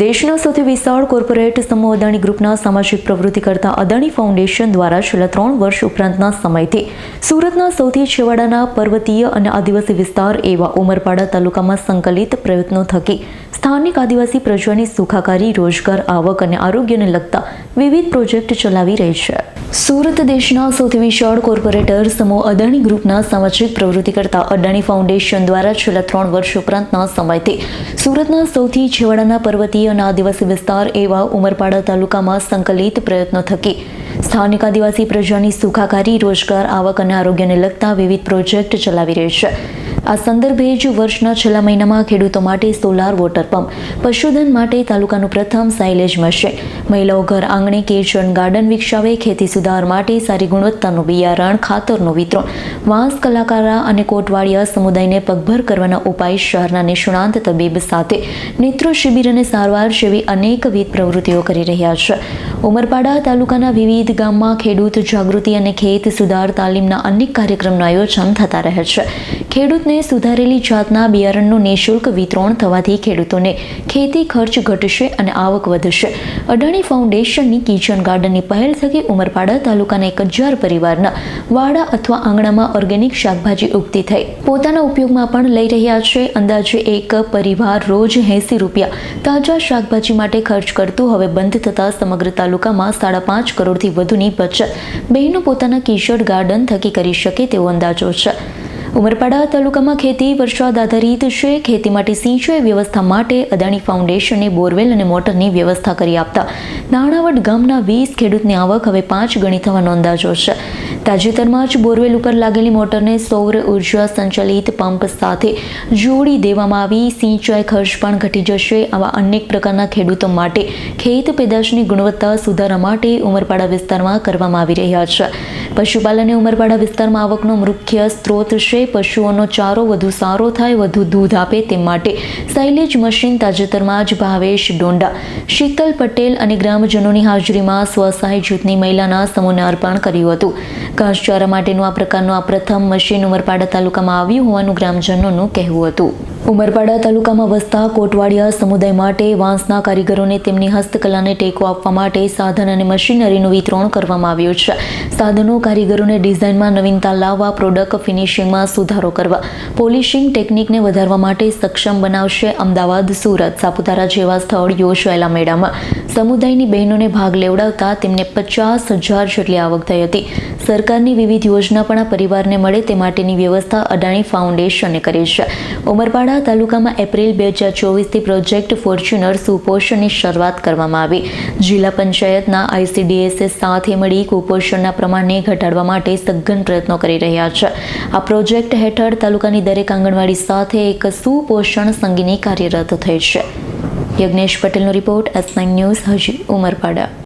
દેશના સૌથી વિશાળ કોર્પોરેટ સમૂહ અદાણી ગ્રુપના સામાજિક પ્રવૃત્તિ કરતા અદાણી ફાઉન્ડેશન દ્વારા છેલ્લા ત્રણ વર્ષ ઉપરાંતના સમયથી સુરતના સૌથી છેવાડાના પર્વતીય અને આદિવાસી વિસ્તાર એવા ઉમરપાડા તાલુકામાં સંકલિત પ્રયત્નો થકી સ્થાનિક આદિવાસી પ્રજાની સુખાકારી, રોજગાર, આવક અને આરોગ્યને લગતા વિવિધ પ્રોજેક્ટ ચલાવી રહી છે. સુરત દેશના સૌથી વિશાળ કોર્પોરેટર સમૂહ અદાણી ગ્રુપના સામાજિક પ્રવૃત્તિ કરતા અદાણી ફાઉન્ડેશન દ્વારા છેલ્લા ત્રણ વર્ષ ઉપરાંતના સમયથી સુરતના સૌથી છેવાડાના પર્વતીય અને આદિવાસી વિસ્તાર એવા ઉમરપાડા તાલુકામાં સંકલિત પ્રયત્નો થકી સ્થાનિક આદિવાસી પ્રજાની સુખાકારી, રોજગાર, આવક અને આરોગ્યને લગતા વિવિધ પ્રોજેક્ટ ચલાવી રહી છે. આ સંદર્ભે જ વર્ષના છેલ્લા મહિનામાં ખેડૂતો માટે સોલાર વોટર પંપ પશુધન માટે તાલુકાનું પ્રથમ સાયલેજ મળશે. મહિલાઓ ઘર આંગણે કિચન ગાર્ડન વિકસાવે, ખેતી સુધાર માટે સારી ગુણવત્તાનું બિયારણ, ખાતરનું વિતરણ, વાંસ, કલાકારા અને કોટવાડિયા સમુદાયને પગભર કરવાના ઉપાય શહેરના નિષ્ણાંત તબીબ સાથે નેત્રો શિબિર અને સારવાર જેવી અનેકવિધ પ્રવૃત્તિઓ કરી રહ્યા છે. ઉમરપાડા તાલુકાના વિવિધ ગામમાં ખેડૂત જાગૃતિ અને ખેત સુધાર તાલીમના અનેક કાર્યક્રમનું આયોજન થતા રહે છે. ખેડૂતને સુધારેલી જાતના બિયારણનું નિઃશુલ્ક વિતરણ થવાથી ખેડૂતોને ખેતી ખર્ચ ઘટશે અને આવક વધશે. અડાણી ફાઉન્ડેશનની કિચન ગાર્ડનની પહેલ થકી ઉમરપાડા તાલુકાના એક હજાર પરિવારના વાડા અથવા આંગણામાં ઓર્ગેનિક શાકભાજી ઉગતી થઈ. પોતાના ઉપયોગમાં પણ લઈ રહ્યા છે. અંદાજે એક પરિવાર રોજ એંસી રૂપિયા તાજા શાકભાજી માટે ખર્ચ કરતું હવે બંધ થતાં સમગ્ર તાલુકામાં સાડા પાંચ કરોડથી વધુની બચત. બહેનો પોતાના કિશોર ગાર્ડન થકી કરી શકે તેવો અંદાજો છે. ઉમરપાડા તાલુકામાં ખેતી વરસાદ આધારિત છે. ખેતી માટે સિંચાઈ વ્યવસ્થા માટે અદાણી ફાઉન્ડેશને બોરવેલ અને મોટરની વ્યવસ્થા કરી આપતા નાણાવટ ગામના વીસ ખેડૂતની આવક હવે પાંચ ગણી થવાનો અંદાજો છે. તાજેતરમાં જ બોરવેલ ઉપર લાગેલી મોટરને સૌર ઊર્જા સંચાલિત પંપ સાથે જોડી દેવામાં આવી. સિંચાઈ ખર્ચ પણ ઘટી જશે. આવા અનેક પ્રકારના ખેડૂતો માટે ખેત પેદાશની ગુણવત્તા સુધારા માટે ઉમરપાડા વિસ્તારમાં કરવામાં આવી રહ્યા છે. પશુપાલન ઉમરપાડા વિસ્તારમાં આવકનો મુખ્ય સ્ત્રોત છે. પશુઓનો ચારો વધુ સારો થાય, વધુ દૂધ આપે તે માટે સાયલેજ મશીન તાજેતરમાં જ ભાવેશ ડોંડા. શીતલ પટેલ અને ગ્રામજનોની હાજરીમાં સ્વસહાય જૂથની મહિલાના સમૂહને અર્પણ કર્યું હતું. ઘાસચારા માટેનું આ પ્રકારનું આ પ્રથમ મશીન ઉમરપાડા તાલુકામાં આવ્યું હોવાનું ગ્રામજનોનું કહેવું હતું. ઉમરપાડા તાલુકામાં વસતા કોટવાડિયા સમુદાય માટે વાંસના કારીગરોને તેમની હસ્તકલાને ટેકો આપવા માટે સાધન અને મશીનરીનું વિતરણ કરવામાં આવ્યું છે. સાધનો કારીગરોને ડિઝાઇનમાં નવીનતા લાવવા, પ્રોડક્ટ ફિનિશિંગમાં સુધારો કરવા, પોલિશિંગ ટેકનિકને વધારવા માટે સક્ષમ બનાવશે અમદાવાદ, સુરત, સાપુતારા જેવા સ્થળ યોજાયેલા મેળામાં. સમુદાયની બહેનોને ભાગ લેવડાવતા તેમને પચાસ હજાર જેટલી આવક થઈ હતી. સરકારની વિવિધ યોજના પણ આ પરિવારને મળે તે માટેની વ્યવસ્થા અદાણી ફાઉન્ડેશને કરી છે. ઉમરપાડા તાલુકામાં એપ્રિલ બે હજાર ચોવીસથી પ્રોજેક્ટ ફોર્ચ્યુનર સુપોષણની શરૂઆત કરવામાં આવી. જિલ્લા પંચાયતના આઈસીડીએસએ સાથે મળી કુપોષણના પ્રમાણને ઘટાડવા માટે સઘન પ્રયત્નો કરી રહ્યા છે. આ પ્રોજેક્ટ હેઠળ તાલુકાની દરેક આંગણવાડી સાથે એક સુપોષણ સંગીની કાર્યરત થઈ છે. યજ્ઞેશ પટેલનો રિપોર્ટ એસ ન્યૂઝ, હજી ઉમરપાડા.